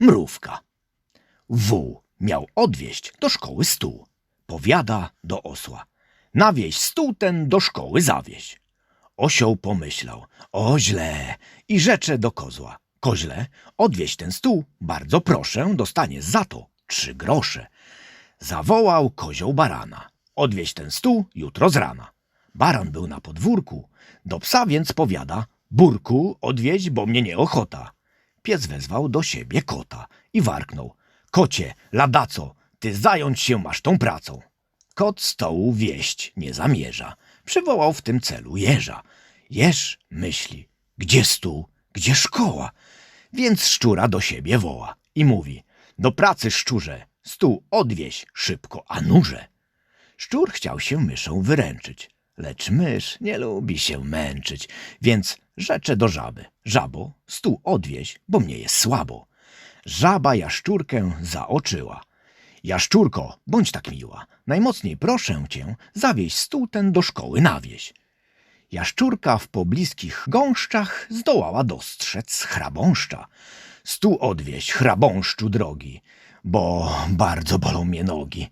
Mrówka. W miał odwieźć do szkoły stół. Powiada do osła. Nawieź stół ten do szkoły zawieź. Osioł pomyślał. O źle. I rzecze do kozła. Koźle, odwieź ten stół, bardzo proszę, dostanie za to trzy grosze. Zawołał kozioł barana. Odwieź ten stół jutro z rana. Baran był na podwórku. Do psa więc powiada. Burku, odwieź, bo mnie nieochota. Pies wezwał do siebie kota i warknął. Kocie, ladaco, ty zająć się masz tą pracą. Kot stołu wieść nie zamierza. Przywołał w tym celu jeża. Jeż myśli, gdzie stół, gdzie szkoła? Więc szczura do siebie woła i mówi, do pracy szczurze, stół odwieź szybko, a nurze. Szczur chciał się myszą wyręczyć, lecz mysz nie lubi się męczyć, więc rzecze do żaby. Żabo, stół odwieź, bo mnie jest słabo. Żaba jaszczurkę zaoczyła. Jaszczurko, bądź tak miła, najmocniej proszę cię, zawieź stół ten do szkoły nawieź. Jaszczurka w pobliskich gąszczach zdołała dostrzec chrabąszcza. Stół odwieź, chrabąszczu drogi, bo bardzo bolą mnie nogi.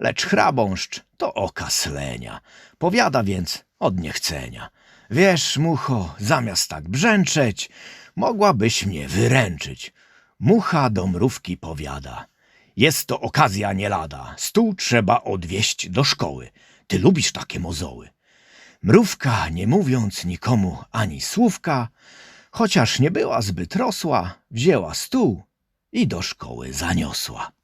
Lecz chrabąszcz to oka slenia, powiada więc od niechcenia. Wiesz, mucho, zamiast tak brzęczeć, mogłabyś mnie wyręczyć. Mucha do mrówki powiada. Jest to okazja nie lada, stół trzeba odwieźć do szkoły. Ty lubisz takie mozoły. Mrówka, nie mówiąc nikomu ani słówka, chociaż nie była zbyt rosła, wzięła stół i do szkoły zaniosła.